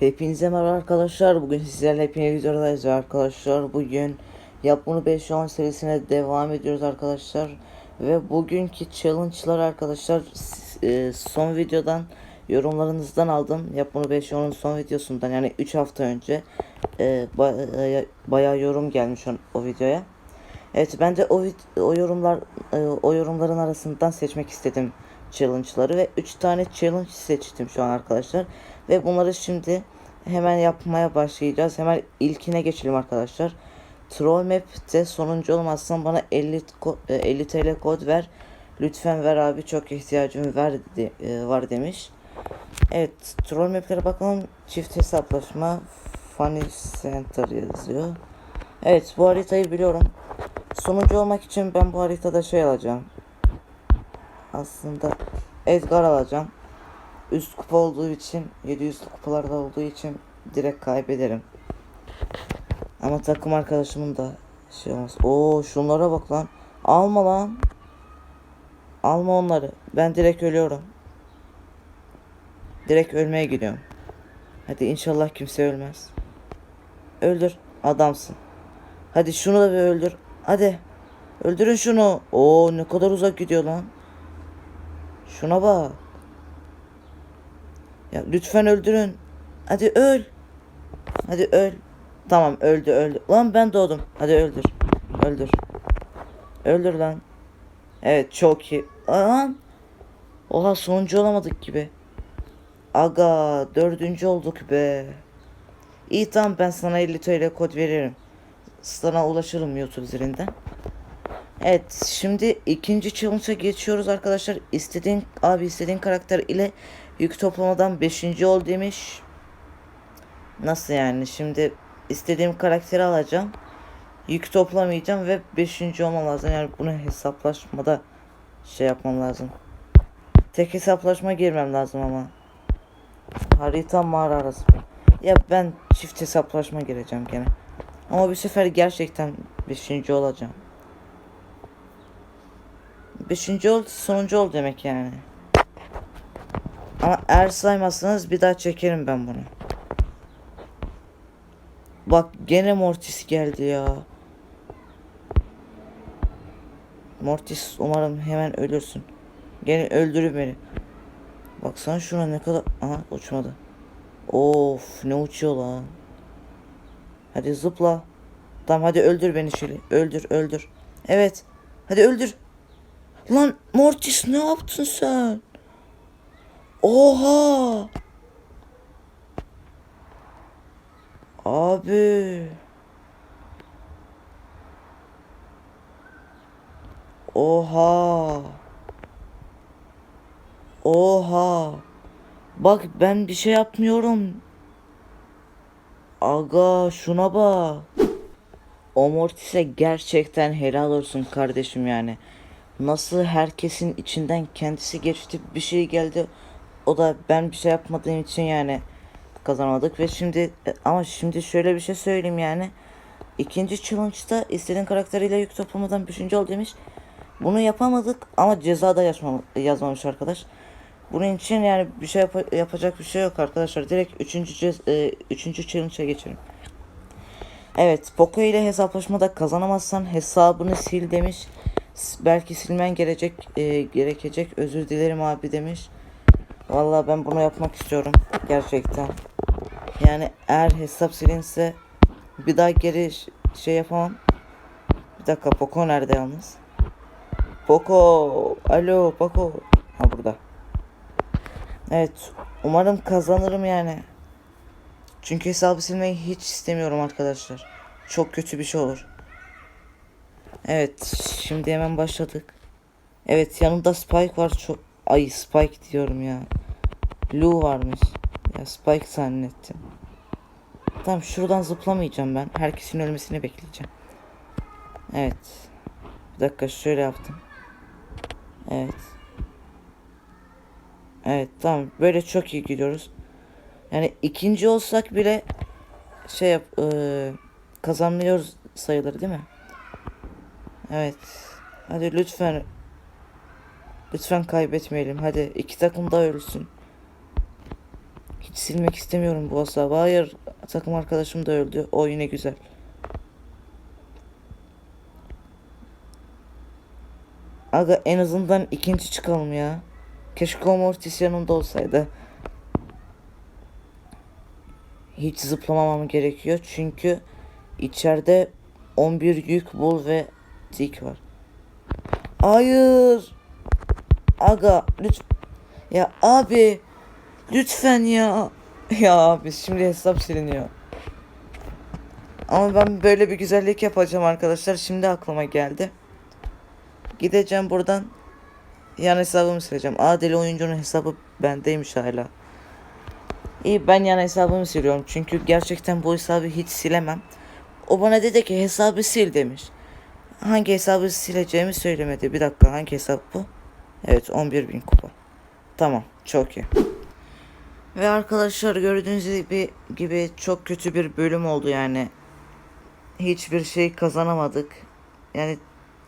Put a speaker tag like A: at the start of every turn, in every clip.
A: Hepinize merhaba arkadaşlar. Bugün sizlerle hepiniz videodayız arkadaşlar. Bugün Yap Bunu 5 10 serisine devam ediyoruz arkadaşlar. Ve bugünkü challenge'lar arkadaşlar e, son videodan yorumlarınızdan aldım. Yap Bunu 5 10'un son videosundan yani 3 hafta önce e, e, bayağı yorum gelmiş o videoya. Evet ben de o o yorumlar e, o yorumların arasından seçmek istedim challenge'ları ve 3 tane challenge seçtim şu an arkadaşlar ve bunları şimdi hemen yapmaya başlayacağız. Hemen ilkine geçelim arkadaşlar. Troll Map'te sonuncu olmazsan bana 50 ko- e, 50 TL kod ver. Lütfen ver abi çok ihtiyacım var e, var demiş. Evet Troll Map'lere bakalım. Çift hesaplaşma Funny Center yazıyor. Evet bu haritayı biliyorum. Sonuncu olmak için ben bu haritada şey alacağım. Aslında Edgar alacağım. Üst kupa olduğu için 700 kupalarda olduğu için direkt kaybederim. Ama takım arkadaşımın da şey olmaz. Oo şunlara bak lan. Alma lan. Alma onları. Ben direkt ölüyorum. Direkt ölmeye gidiyorum. Hadi inşallah kimse ölmez. Öldür. Adamsın. Hadi şunu da bir öldür. Hadi. Öldürün şunu. Oo ne kadar uzak gidiyor lan. Şuna bak. Ya lütfen öldürün. Hadi öl. Hadi öl. Tamam öldü öldü. Lan ben doğdum. Hadi öldür. Öldür. Öldür lan. Evet çok iyi. Lan. Oha sonuncu olamadık gibi. Aga dördüncü olduk be. İyi tamam ben sana 50 TL kod veririm. Sana ulaşırım YouTube üzerinden. Evet şimdi ikinci challenge'a geçiyoruz arkadaşlar. İstediğin abi istediğin karakter ile yük toplamadan 5. ol demiş. Nasıl yani şimdi istediğim karakteri alacağım. Yük toplamayacağım ve 5. olmam lazım. Yani bunu hesaplaşmada şey yapmam lazım. Tek hesaplaşma girmem lazım ama. Harita mağara arası. Ya ben çift hesaplaşma gireceğim gene. Ama bir sefer gerçekten 5. olacağım. Beşinci ol, sonuncu ol demek yani. Ama eğer saymazsanız bir daha çekerim ben bunu. Bak gene Mortis geldi ya. Mortis umarım hemen ölürsün. Gene öldürür beni. Baksana şuna ne kadar... Aha uçmadı. Of ne uçuyor lan. Hadi zıpla. Tamam hadi öldür beni şöyle. Öldür öldür. Evet. Hadi öldür. Lan Mortis ne yaptın sen? Oha! Abi. Oha. Oha. Bak ben bir şey yapmıyorum. Aga şuna bak. O Mortis'e gerçekten helal olsun kardeşim yani. Nasıl herkesin içinden kendisi geçti bir şey geldi. O da ben bir şey yapmadığım için yani kazanamadık ve şimdi e, ama şimdi şöyle bir şey söyleyeyim yani. İkinci challenge'da istediğin karakteriyle yük toplamadan üçüncü ol demiş. Bunu yapamadık ama cezada yazmam, yazmamış arkadaş. Bunun için yani bir şey yap- yapacak bir şey yok arkadaşlar. Direkt üçüncü, cez- e, üçüncü challenge'a geçelim. Evet, Poco ile hesaplaşmada kazanamazsan hesabını sil demiş. Belki silmen gerekecek, e, gerekecek. Özür dilerim abi demiş. Vallahi ben bunu yapmak istiyorum gerçekten. Yani eğer hesap silinse bir daha geri şey yapamam. Bir dakika Poco nerede yalnız? Poco, alo Poco. Ha burada. Evet, umarım kazanırım yani. Çünkü hesabı silmeyi hiç istemiyorum arkadaşlar. Çok kötü bir şey olur. Evet, şimdi hemen başladık. Evet, yanımda Spike var. Çok ay Spike diyorum ya. Lou varmış. Ya Spike zannettim. Tamam, şuradan zıplamayacağım ben. Herkesin ölmesini bekleyeceğim. Evet. Bir dakika şöyle yaptım. Evet. Evet, tamam. Böyle çok iyi gidiyoruz. Yani ikinci olsak bile şey yap eee, kazanıyoruz sayıları değil mi? Evet. Hadi lütfen lütfen kaybetmeyelim. Hadi iki takım da ölsün. Hiç silmek istemiyorum bu hesabı. Hayır takım arkadaşım da öldü. O yine güzel. Aga en azından ikinci çıkalım ya. Keşke o Mortis yanımda olsaydı. Hiç zıplamamam gerekiyor çünkü içeride 11 yük bul ve tik var. Hayır. Aga lütfen. Ya abi lütfen ya. Ya abi şimdi hesap siliniyor. Ama ben böyle bir güzellik yapacağım arkadaşlar. Şimdi aklıma geldi. Gideceğim buradan yan hesabımı sileceğim. Adil oyuncunun hesabı bendeymiş hala. İyi ben yan hesabımı siliyorum. Çünkü gerçekten bu hesabı hiç silemem. O bana dedi ki hesabı sil demiş. Hangi hesabı sileceğimi söylemedi. Bir dakika hangi hesap bu? Evet 11.000 kupa. Tamam çok iyi. Ve arkadaşlar gördüğünüz gibi, gibi çok kötü bir bölüm oldu yani. Hiçbir şey kazanamadık. Yani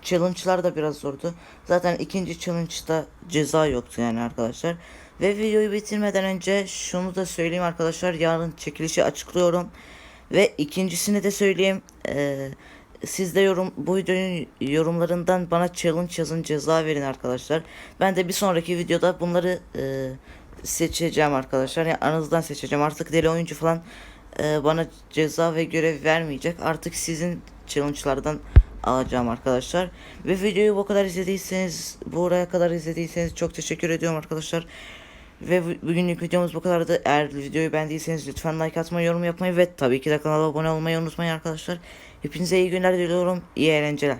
A: challenge'lar da biraz zordu. Zaten ikinci challenge'da ceza yoktu yani arkadaşlar. Ve videoyu bitirmeden önce şunu da söyleyeyim arkadaşlar. Yarın çekilişi açıklıyorum. Ve ikincisini de söyleyeyim. Ee, siz de yorum bu videonun yorumlarından bana challenge yazın ceza verin arkadaşlar. Ben de bir sonraki videoda bunları e, seçeceğim arkadaşlar. Yani aranızdan seçeceğim. Artık deli oyuncu falan e, bana ceza ve görev vermeyecek. Artık sizin challenge'lardan alacağım arkadaşlar. Ve videoyu bu kadar izlediyseniz, buraya kadar izlediyseniz çok teşekkür ediyorum arkadaşlar. Ve bu- bugünlük videomuz bu kadardı. Eğer videoyu beğendiyseniz lütfen like atmayı, yorum yapmayı ve tabii ki de kanala abone olmayı unutmayın arkadaşlar. Hepinize iyi günler diliyorum. İyi eğlenceler.